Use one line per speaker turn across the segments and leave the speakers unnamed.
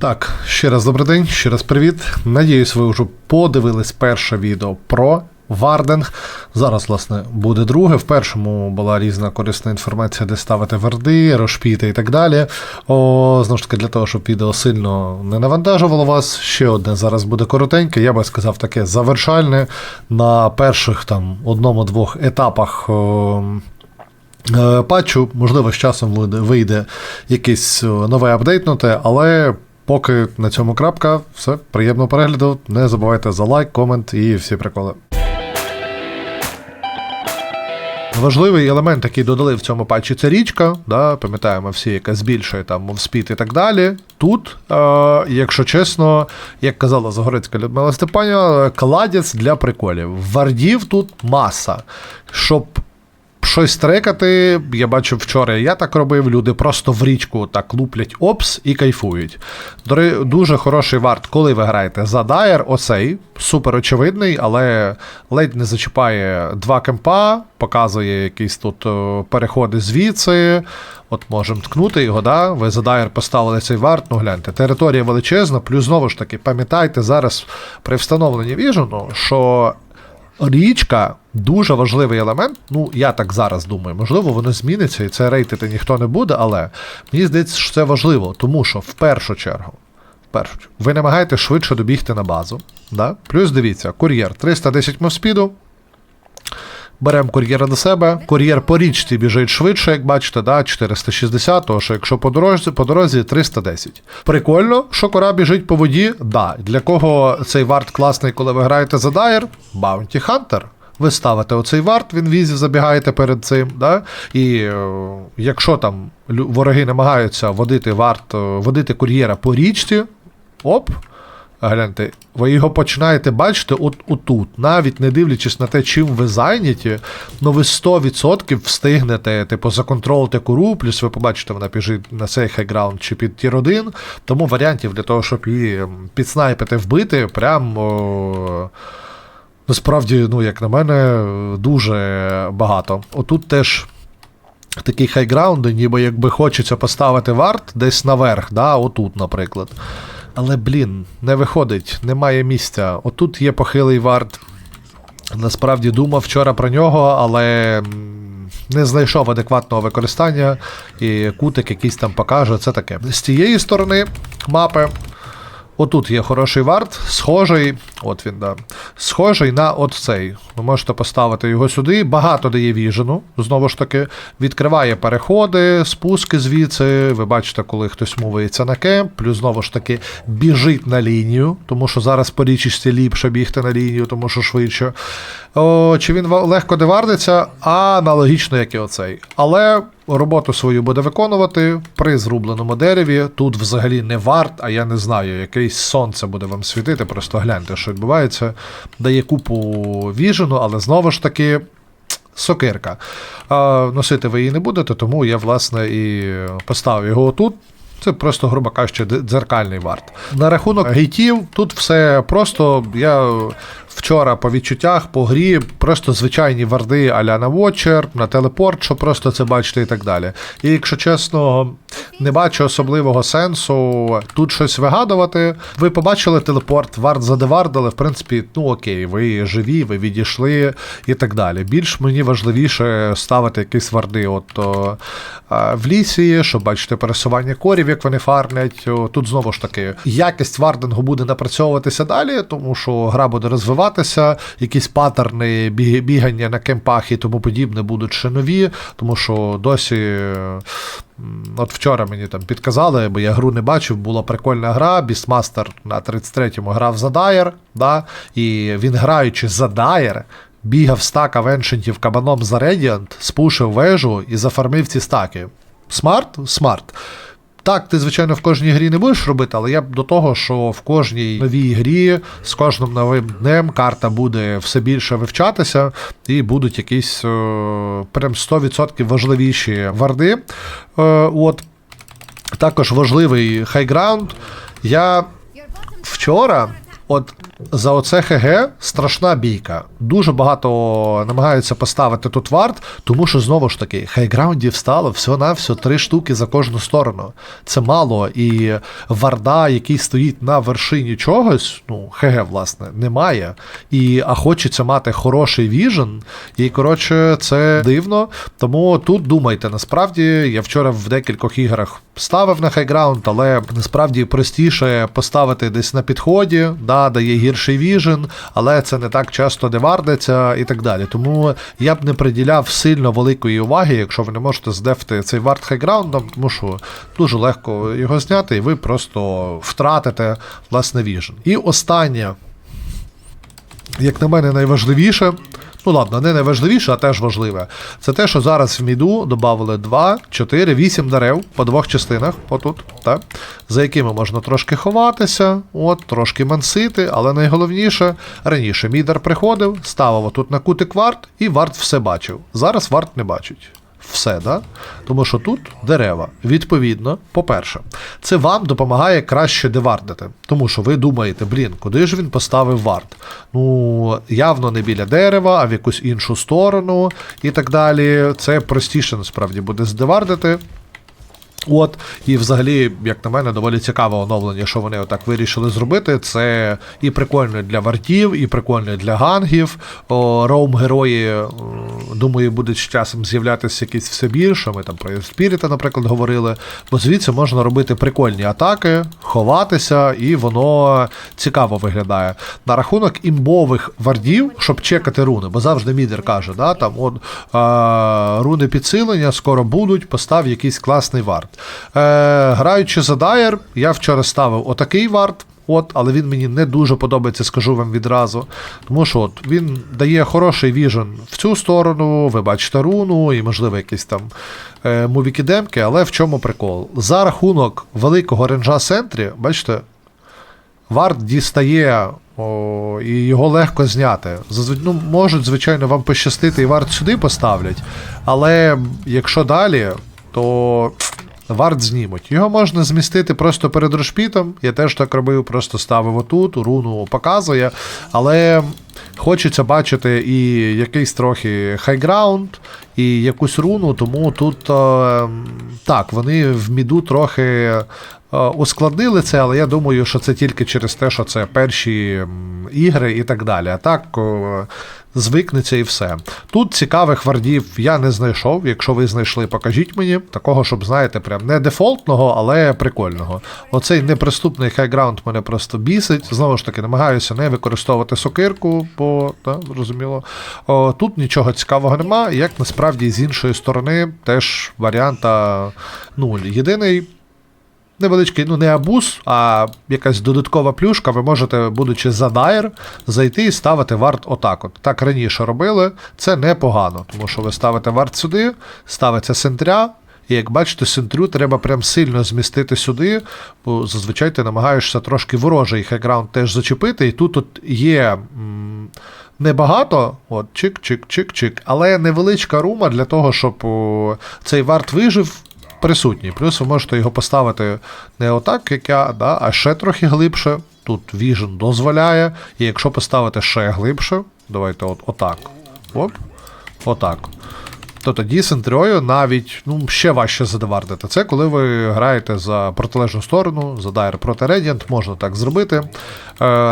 Так, ще раз добрий день, ще раз привіт. Надіюсь, ви вже подивились перше відео про Варденг. Зараз, власне, буде друге. В першому була різна корисна інформація, де ставити верди, розшпіти і так далі. О, знову ж таки, для того, щоб відео сильно не навантажувало вас. Ще одне зараз буде коротеньке, я би сказав, таке завершальне на перших там одному-двох етапах. О, Е, Патчу, можливо, з часом вийде- е, нове апдейтнуте, але поки на цьому крапка. Все, приємного перегляду. Не забувайте за лайк, комент і всі приколи. Важливий елемент, який додали в цьому патчі, це річка. Да, пам'ятаємо всі, яка збільшує там мовспіт і так далі. Тут, е, якщо чесно, як казала Загорецька Людмила Степанівна, кладець для приколів. Вардів тут маса. Щоб щось трекати, я бачив вчора, я так робив, люди просто в річку так луплять опс і кайфують. Дуже хороший варт, коли ви граєте за Дайер, оцей, супер очевидний, але ледь не зачіпає два кемпа, показує якісь тут переходи звідси. От можемо ткнути його, да? Ви за Дайер поставили цей варт, ну гляньте, територія величезна, плюс знову ж таки, пам'ятайте зараз при встановленні віжену, що Річка дуже важливий елемент. Ну, я так зараз думаю, можливо, воно зміниться, і це рейтити ніхто не буде, але мені здається, що це важливо, тому що в першу чергу, в першу чергу, ви намагаєтесь швидше добігти на базу. Да? Плюс дивіться, кур'єр 310 мовспіду. Беремо кур'єра до себе. Кур'єр по річці біжить швидше, як бачите, да, 460, тому що якщо по дорозі, по дорозі 310. Прикольно, що кора біжить по воді. Да. Для кого цей варт класний, коли ви граєте за дайер? Bounty Hunter. Ви ставите оцей варт, він візі забігаєте перед цим. Да? І е, якщо там вороги намагаються водити варт, е, водити кур'єра по річці, оп, Гляньте, ви його починаєте бачити от отут, навіть не дивлячись на те, чим ви зайняті, ну ви 100% встигнете, типу, законтролити кору, плюс ви побачите, вона біжить на цей хайграунд чи під тір 1, тому варіантів для того, щоб її підснайпити, вбити, прям. О, насправді, ну, як на мене, дуже багато. Отут теж. Такий хайграунд, ніби якби хочеться поставити варт десь наверх, да, отут, наприклад. Але, блін, не виходить, немає місця. Отут є похилий варт. Насправді думав вчора про нього, але не знайшов адекватного використання, і кутик якийсь там покаже. Це таке. З цієї сторони мапи. Отут є хороший варт, схожий, от він, да, схожий на от цей. Ви можете поставити його сюди. Багато дає віжену, знову ж таки, відкриває переходи, спуски звідси. Ви бачите, коли хтось мовиться на кемп, плюс знову ж таки біжить на лінію, тому що зараз по річці ліпше бігти на лінію, тому що швидше. О, чи він легко девардиться? Аналогічно, як і оцей. Але роботу свою буде виконувати при зрубленому дереві. Тут взагалі не варт, а я не знаю, якесь сонце буде вам світити. Просто гляньте, що відбувається. Дає купу віжену, але знову ж таки. Сокирка. Носити ви її не будете, тому я, власне, і поставив його тут. Це просто, грубо кажучи, дзеркальний варт. На рахунок гейтів, тут все просто. Я вчора по відчуттях, по грі, просто звичайні варди аля на Watcher, на телепорт, що просто це бачите і так далі. І якщо чесно, не бачу особливого сенсу тут щось вигадувати. Ви побачили телепорт, вард задевардили, в принципі, ну окей, ви живі, ви відійшли і так далі. Більш мені важливіше ставити якісь варди. От о, в лісі, щоб бачити пересування корів, як вони фармлять. Тут знову ж таки якість вардингу буде напрацьовуватися далі, тому що гра буде розвиватися, якісь паттерни бігання на кемпах і тому подібне будуть ще нові, тому що досі. От вчора мені там підказали, бо я гру не бачив, була прикольна гра. Бістмастер на 33-му грав за Дайер, да? і він граючи за Дайер, бігав стака веншентів кабаном за Radiant, спушив вежу і зафармив ці стаки. Смарт? Смарт. Так, ти, звичайно, в кожній грі не будеш робити, але я б до того, що в кожній новій грі з кожним новим днем карта буде все більше вивчатися, і будуть якісь е, прям 100% важливіші варди. Е, от. Також важливий хайграунд. Я вчора, от За оце ХГ страшна бійка. Дуже багато намагаються поставити тут варт, тому що знову ж таки хайграундів стало всього-навсього три штуки за кожну сторону. Це мало. І варда, який стоїть на вершині чогось, ну, ХГ, власне, немає. І а хочеться мати хороший віжен. І коротше, це дивно. Тому тут думайте, насправді я вчора в декількох іграх ставив на хайграунд, але насправді простіше поставити десь на підході, да, дає гірший віжен, але це не так часто не вардиться і так далі. Тому я б не приділяв сильно великої уваги, якщо ви не можете здефти цей вард хайграундом, тому що дуже легко його зняти, і ви просто втратите власне віжен. І останнє, як на мене, найважливіше. Ну ладно, не найважливіше, а теж важливе. Це те, що зараз в міду додали 2, 4, 8 дерев по двох частинах, отут, так, за якими можна трошки ховатися, от, трошки мансити, але найголовніше, раніше мідер приходив, ставив отут на кутик варт, і варт все бачив. Зараз варт не бачить. Все, да? Тому що тут дерева. Відповідно, по-перше, це вам допомагає краще девардити. Тому що ви думаєте, блін, куди ж він поставив варт? Ну, явно не біля дерева, а в якусь іншу сторону і так далі. Це простіше насправді буде здевардити. От, і взагалі, як на мене, доволі цікаве оновлення, що вони отак вирішили зробити. Це і прикольно для вартів, і прикольно для гангів. Роум герої, думаю, будуть з часом з'являтися якісь все більше. Ми там про Спіріта, наприклад, говорили. Бо звідси можна робити прикольні атаки, ховатися, і воно цікаво виглядає. На рахунок імбових вардів, щоб чекати руни, бо завжди мідер каже, да, там от, руни підсилення скоро будуть, постав якийсь класний вард. Е, граючи за Дайер, я вчора ставив отакий вард. От, але він мені не дуже подобається, скажу вам відразу. Тому що от, він дає хороший віжен в цю сторону, ви бачите руну і, можливо, якісь там е, мувіки-демки, але в чому прикол? За рахунок великого ренжа центрі, бачите, вард дістає о, і його легко зняти. Ну, можуть, звичайно, вам пощастити і вард сюди поставлять, але якщо далі, то вард знімуть. Його можна змістити просто перед рошпітом. Я теж так робив, просто ставив отут, руну показує. Але хочеться бачити і якийсь трохи хайграунд, і якусь руну, тому тут е, так, вони в міду трохи. Е, Ускладнили це, але я думаю, що це тільки через те, що це перші ігри і так далі. А так звикнеться і все. Тут цікавих вардів я не знайшов. Якщо ви знайшли, покажіть мені. Такого, щоб, знаєте, прям не дефолтного, але прикольного. Оцей неприступний хайграунд мене просто бісить. Знову ж таки, намагаюся не використовувати сокирку, бо та, зрозуміло. О, тут нічого цікавого нема. Як насправді з іншої сторони, теж варіанта нуль. Єдиний. Невеличкий, ну не абуз, а якась додаткова плюшка, ви можете, будучи за дайр, зайти і ставити варт отак. От. Так раніше робили, це непогано, тому що ви ставите варт сюди, ставиться сентря, і як бачите, сентрю треба прям сильно змістити сюди, бо зазвичай ти намагаєшся трошки ворожий хекграунд теж зачепити, і тут от є. М- Небагато, от чик-чик-чик-чик, але невеличка рума для того, щоб о, цей варт вижив, присутній. Плюс ви можете його поставити не отак, як я, да, а ще трохи глибше. Тут Vision дозволяє. І якщо поставити ще глибше, давайте от, отак. Оп, отак. То тоді сентрою навіть ну, ще важче задевардити. Це коли ви граєте за протилежну сторону, за Дайр проти Radiant, можна так зробити. Е,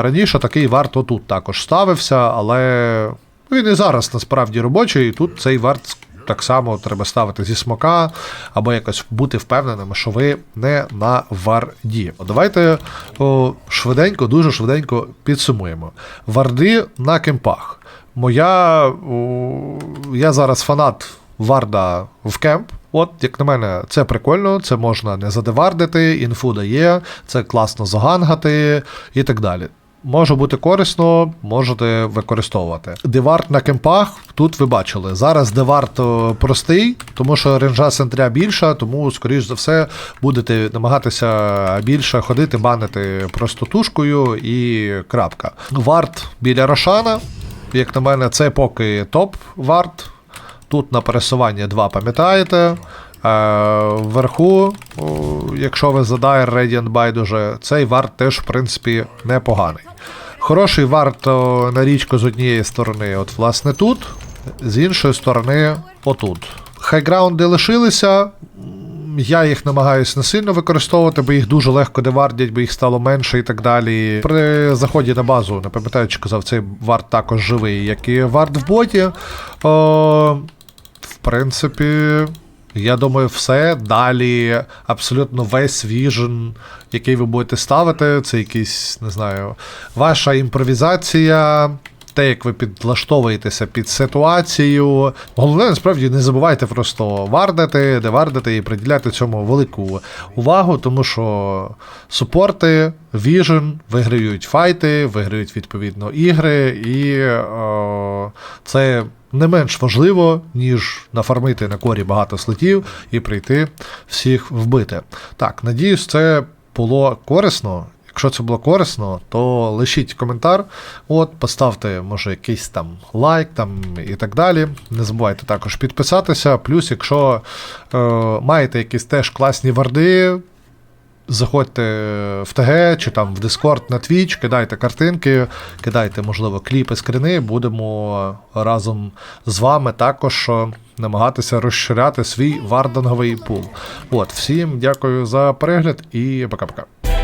раніше такий варт отут також ставився, але він і зараз насправді робочий, і тут цей варт так само треба ставити зі смока, або якось бути впевненими, що ви не на варді. Давайте о, швиденько, дуже швиденько підсумуємо. Варди на кемпах. Моя. О, я зараз фанат Варда в кемп. От, як на мене, це прикольно, це можна не задевардити, інфу дає, це класно загангати і так далі. Може бути корисно, можете використовувати. Деварт на кемпах, тут ви бачили. Зараз деварт простий, тому що ренжа центря більша, тому, скоріш за все, будете намагатися більше ходити, банити просто тушкою і крапка. Варт біля Рошана, як на мене, це поки топ варт. Тут на пересування 2, пам'ятаєте. Е, Вверху, якщо ви за Dire Radiant байдуже, цей варт теж, в принципі, непоганий. Хороший варт на річку з однієї сторони, от власне тут, з іншої сторони, отут. Хайграунди лишилися. Я їх намагаюся не сильно використовувати, бо їх дуже легко девардять, бо їх стало менше і так далі. При заході на базу, не пам'ятаю, чи казав, цей варт також живий, як і варт в боті. О, в принципі, я думаю, все. Далі абсолютно весь віжен, який ви будете ставити, це якийсь, не знаю, ваша імпровізація. Те, як ви підлаштовуєтеся під ситуацію. Головне, насправді, не забувайте просто вардити, де вардити і приділяти цьому велику увагу, тому що супорти, віжен виграють файти, виграють відповідно ігри, і е, це не менш важливо, ніж нафармити на корі багато слотів і прийти всіх вбити. Так, надіюсь, це було корисно. Якщо це було корисно, то лишіть коментар, от, поставте, може, якийсь там лайк там і так далі. Не забувайте також підписатися. Плюс, якщо е, маєте якісь теж класні варди, заходьте в ТГ чи там в Discord на Twitch, кидайте картинки, кидайте, можливо, кліпи, скрини. Будемо разом з вами також е, намагатися розширяти свій вардинговий пул. От, всім дякую за перегляд і пока-пока.